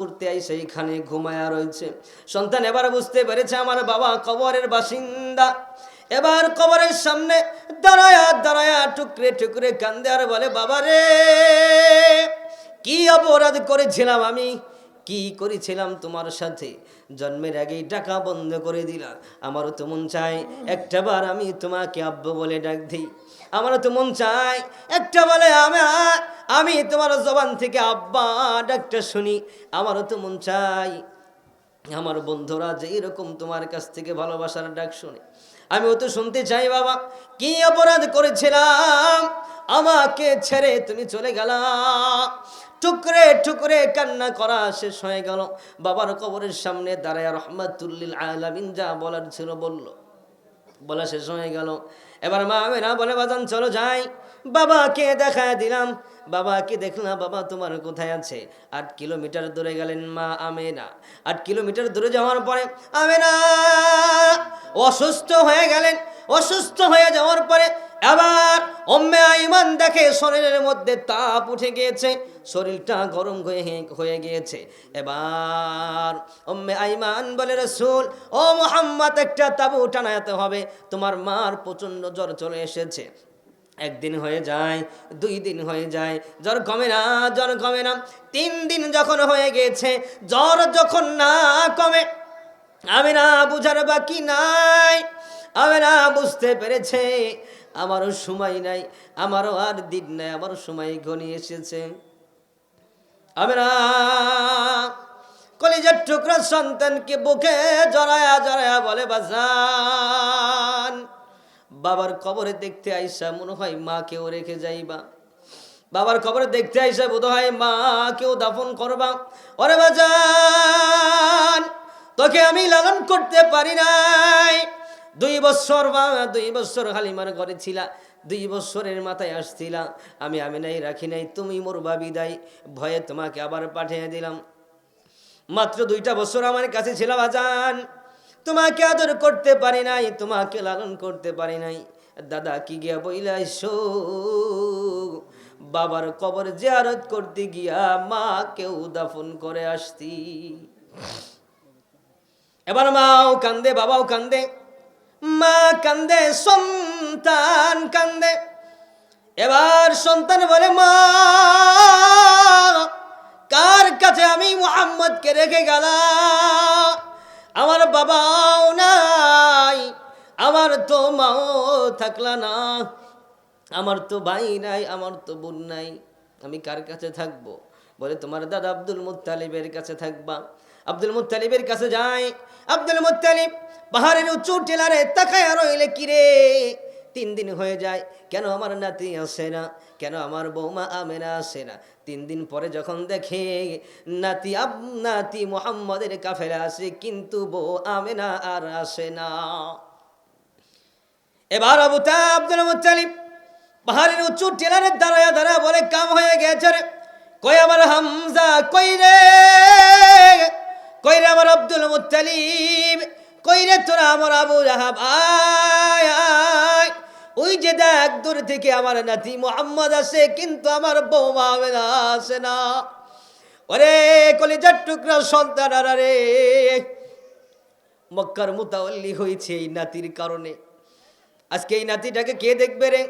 করতে আই সেইখানে ঘুমায়া রয়েছে। সন্তান এবার বুঝতে পেরেছে আমার বাবা কবরের বাসিন্দা। এবার কবরের সামনে দাঁড়ায়া দাঁড়ায়া টুকরে টুকরে কান্দে আর বলে, বাবা রে, কি অপরাধ করেছিলাম আমি? কি করেছিলাম তোমার সাথে? জন্মের আগেই টাকা বন্ধ করে দিলা আমারও তো মন চায় একটা বার আমি তোমাকে আব্বু বলে ডাক দিই। আমারও তো মন চায় একটা বলে আমি আমি তোমার জবান থেকে আব্বা ডাকটা শুনি, আমারও তো মন চাই। আমার বন্ধুরা যে এরকম তোমার কাছ থেকে ভালোবাসার ডাক শুনে। আমিও তো শুনতে চাই বাবা, কি অপরাধ করেছিলাম? আমাকে ছেড়ে তুমি চলে গেলা। টুকরে টুকরে কান্না করা শেষ হয়ে গেল। বাবার কবরের সামনে দাঁড়ায় রহমাতুল্লিল আলামিন যা বলার ছিল বলল। বলা শেষ হয়ে গেল। এবার মা আমেনা বলে, বাজান, চলো যাই। বাবাকে দেখা দিলাম। বাবাকে দেখলাম, বাবা, তোমার কোথায় আছে? আট কিলোমিটার দূরে গেলেন মা আমেনা। আট কিলোমিটার দূরে যাওয়ার পরে আমেনা অসুস্থ হয়ে গেলেন। অসুস্থ হয়ে যাওয়ার পরে আবার অম্মে আইমান দেখে শরীরের মধ্যে তাপ উঠে গিয়েছে। শরীরটা গরম হয়ে হয়ে গিয়েছে। এবার অম্মে আইমান বলে, রসুল, ও মোহাম্মদ, একটা তাবু টানাতে হবে। তোমার মার প্রচণ্ড জ্বর চলে এসেছে। একদিন হয়ে যায়, দুই দিন হয়ে যায়, জ্বর কমে না, জ্বর কমে না। তিন দিন যখন হয়ে গেছে, জ্বর যখন না কমে, আমি না বুঝার বাকি নাই। আমি না বুঝতে পেরেছে, আমারও সময় নাই, আমারও আর দিন নাই, আমারও সময় ঘনিয়ে এসেছে। আমি না কলিজার টুকরা সন্তানকে বুকে জড়ায়া জড়ায়া বলে, বাজান বাবার কবরে দেখতে আইসা, মনে হয় মাকেও রেখে যাইবা। বাবার কবরে দেখতে আইসা বোধ হয় মাকেও দাফন করবা। ওরে বাজান, তোকে আমি লালন করতে পারি নাই। দুই বছর বা দুই বছর হালিমার ঘরে ছিলা, দুই বছরের মাথায় আসছিলা। আমি আমি নাই রাখি নাই, তুমি মোর বিদায়। ভয়ে তোমাকে আবার পাঠিয়ে দিলাম। মাত্র দুইটা বছর আমার কাছে ছিল বাজান। তোমাকে আদর করতে পারি নাই, তোমাকে লালন করতে পারি নাই। দাদা কি গিয়া বইলাইছো বাবার কবর জিয়ারত করতে গিয়া মা কেউ দাফন করে আসতি এবার মাও কান্দে, বাবাও কান্দে, মা কান্দে, সন্তান কান্দে। এবার সন্তান বলে, মা, কার কাছে আমি মোহাম্মদকে রেখে গেলাম? আমার বাবাও নাই, আমার তো মাও থাকলা না, আমার তো ভাই নাই, আমার তো বোন নাই। আমি কার কাছে থাকব? বলে, তোমার দাদা আব্দুল মুতালিবের কাছে থাকবা। আব্দুল মুতালিবের কাছে যাই। আব্দুল মুতালিব পাহাড়ের উঁচু টেলারে তাকায় রইলে, কিরে? তিন দিন হয়ে যায়। কেন আমার নাতি আসে না? কেন আমার বৌমা আমেনা আসে না? তিন দিন পরে যখন দেখে নাতি আব, নাতি মোহাম্মদের কাফেরা আসে, কিন্তু বউ আমেনা আর আসে না। এবার আবু তা আব্দুল মুত্তালিব পাহাড়ের উঁচু টেলারের দাঁড়ায়া দাঁড়া বলে, কাম হয়ে গেছে রে। কই আমার হামজা? কই রে? কই রে আমার আব্দুল মুত্তালিব? কই রে তোরা আমার আবু আয় আয় ওই যে দেখ, দূর থেকে আমার নাতি মোহাম্মদ আসে, কিন্তু আমার বৌমা আমেনা আসে না। ওরে, কলিজার টুকরা সন্তান মক্কার মুতাওয়াল্লি হয়েছে এই নাতির কারণে। আজকে এই নাতিটাকে কে দেখবে রে?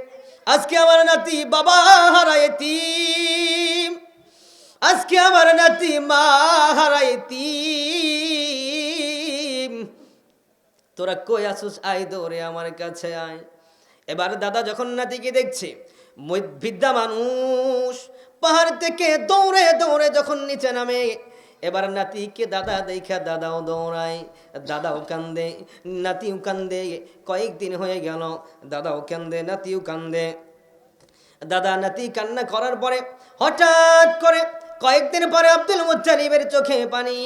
আজকে আমার নাতি বাবা হারায় তিম। আজকে আমার নাতি মা হারায় তিম। তোরা কই আসুস? আয় দৌড়ে আমার কাছে আয়। এবার দাদা যখন নাতিকে দেখছে বিদ্যা মানুষ, পাহাড় থেকে দৌড়ে দৌড়ে যখন নিচে নামে, এবার নাতিকে দাদা দেখা দাদাও দৌড়ায়, দাদাও কান্দে, নাতিও কান্দে, কয়েকদিন হয়ে গেল, দাদাও কান্দে, নাতিও কান্দে। দাদা নাতি কান্না করার পরে হঠাৎ করে কয়েকদিন পরে আব্দুল মুত্তালিবের চোখে পানি।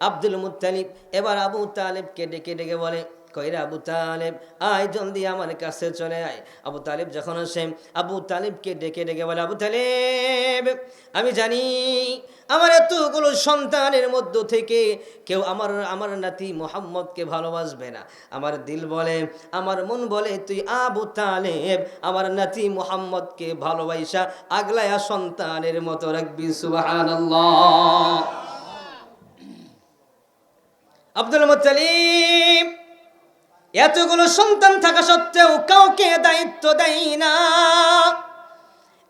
আব্দুল মুত্তালিব এবার আবু তালেবকে ডেকে ডেকে বলে কইরা আবু তালেব, আয় জলদি আমার কাছে চলে আয়। আবু তালেব যখন আসে, আবু তালেবকে ডেকে ডেকে বলে, আবু তালেব, আমি জানি আমার এতগুলো সন্তানের মধ্য থেকে কেউ আমার আমার নাতি মোহাম্মদকে ভালোবাসবে না। আমার দিল বলে, আমার মন বলে, তুই আবু তালেব, আমার নাতি মোহাম্মদকে ভালোবাসা, আগলায়া সন্তানের মতো রাখবি, সুবহানাল্লাহ। আব্দুল মুত্তালিব এতগুলো সন্তান থাকা সত্ত্বেও কাউকে দায়িত্ব দেয় না।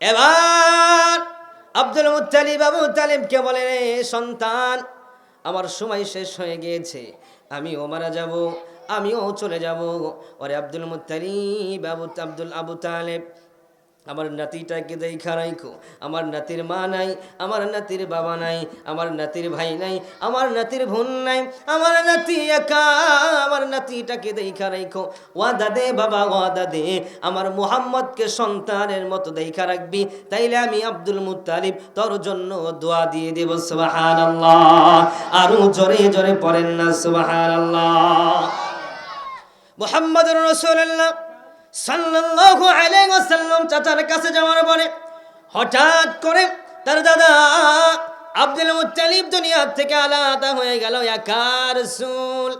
এবার আব্দুল মুতালিব আবু তালিবকে বলে "রে সন্তান, আমার সময় শেষ হয়ে গিয়েছে। আমি ও মারা যাব, আমিও চলে যাব। ওরে আব্দুল মুতালিব আবু আব্দুল আবু তালেব আমার নাতিটাকে দেখা রাইখো আমার নাতির মা নাই, আমার নাতির বাবা নাই, আমার নাতির ভাই নাই, আমার নাতির বোন নাই, আমার নাতি একা, আমার নাতিটাকে দেখা রাইখো ওয়াদা দে বাবা, ওয়াদা দে, আমার মুহাম্মদকে সন্তানের মতো দেখা রাখবি, তাইলে আমি আব্দুল মুত্তালিব তোর জন্য দোয়া দিয়ে দেব, সুবহানাল্লাহ। আরও জোরে জোরে পড়েন না, সুবহানাল্লাহ। মুহাম্মদুর রাসূলুল্লাহ। সাল্লাল্লাহু আলাইহি ওয়াসাল্লাম চাচার কাছে যাওয়ার পরে হঠাৎ করে তার দাদা আব্দুল মুত্তালিব দুনিয়া থেকে আলাদা হয়ে গেল। একা রাসূল?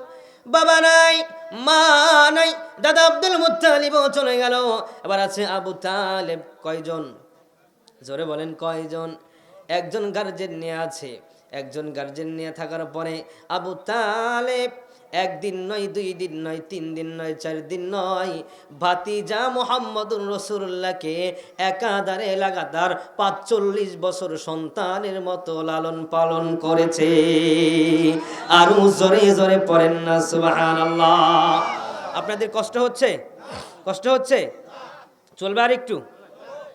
বাবা নাই, মা নাই, দাদা আব্দুল মুত্তালিবও চলে গেল। এবার আছে আবু তালেব। কয়জন? জোরে বলেন, কয়জন? একজন গার্জেন নিয়ে আছে। একজন গার্জেন নিয়ে থাকার পরে আবু তালেব একদিন নয়, দুই দিন নয়, তিন দিন নয়, চার দিন নয়। ভাতিজা মোহাম্মদুর রসুল্লাহকে একাধারে লাগাতার পাঁচচল্লিশ বছর সন্তানের মতো লালন পালন করেছে। আর জোরে জোরে পড়েন না সুবাহান আপনাদের কষ্ট হচ্ছে? কষ্ট হচ্ছে? চলবে আর একটু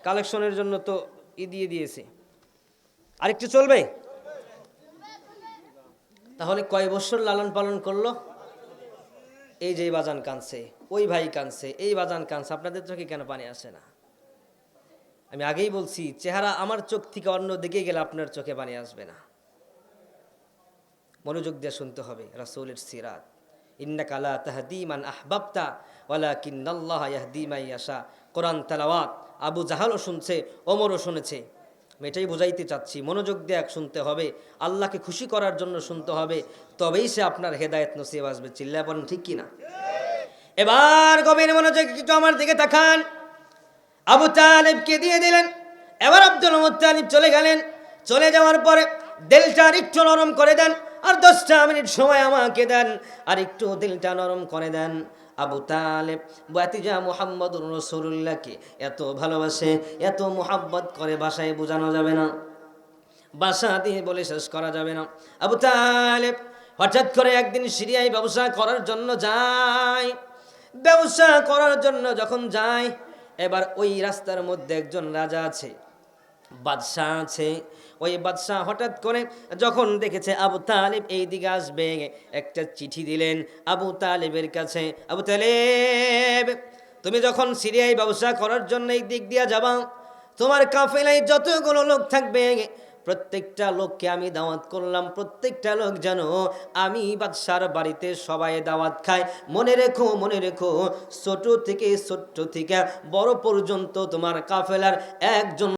কালেকশনের জন্য তো ই দিয়ে দিয়েছে। আরেকটু চলবে? তাহলে কয় বছর লালন পালন করল? এই যে বাজান কানছে ওই ভাই কানছে এই বাজান কানছে আপনাদের চোখে কেন পানি আসে না? আমি আগেই বলছি, চেহারা আমার চোখ থেকে অন্য দিকে গেলে আপনার চোখে পানি আসবে না। মনোযোগ দিয়ে শুনতে হবে, রাসূলের সিরাত। ইন্নাকা লা তাহদি মান আহবাবতা, ওয়ালাকিন্নাল্লাহ ইয়াহদি মান ইয়াশা। কোরআন তেলাওয়াত, আবু জাহালও শুনছে, ওমরও শুনেছে। আমি এটাই বোঝাইতে চাচ্ছি, মনোযোগ দিয়ে এক শুনতে হবে, আল্লাহকে খুশি করার জন্য শুনতে হবে, তবেই সে আপনার হেদায়ত নসিব আসবে। চিল্লা বলেন, ঠিক কিনা? এবার গভীর মনোযোগ কিছু আমার দিকে তাকান। আবু তালেবকে দিয়ে দিলেন, এবার আব্দুল মুত্তালিব চলে গেলেন। চলে যাওয়ার পরে দিলটা একটু নরম করে দেন, আর দশটা মিনিট সময় আমাকে দেন, আর একটু দিলটা নরম করে দেন। আবু তালেব, বাতিজা মোহাম্মদ রসুল্লাহকে এত ভালোবাসে, এত মোহাব্বত করে বাসায় বোঝানো যাবে না। বাসা দিয়ে বলে শেষ করা যাবে না। আবু তালেব হঠাৎ করে একদিন সিরিয়ায় ব্যবসা করার জন্য যায়। ব্যবসা করার জন্য যখন যায়, এবার ওই রাস্তার মধ্যে একজন রাজা আছে। বাদশাহ আছে। ওই বাদশাহ হঠাৎ করে যখন দেখেছে আবু তালেব এই দিকে আসবে, একটা চিঠি দিলেন আবু তালেবের কাছে, আবু তালেব, তুমি যখন সিরিয়ায় ব্যবসা করার জন্য এই দিক দিয়া যাবা, তোমার কাফেলায় যতগুলো লোক থাকবে, প্রত্যেকটা লোককে আমি দাওয়াত করলাম, প্রত্যেকটা লোক যেন আমি বাদশার বাড়িতে সবাই দাওয়াত খায়। মনে রেখো মনে রেখো, ছোট থেকে ছোট্ট থেকে বড় পর্যন্ত তোমার কাফেলার একজন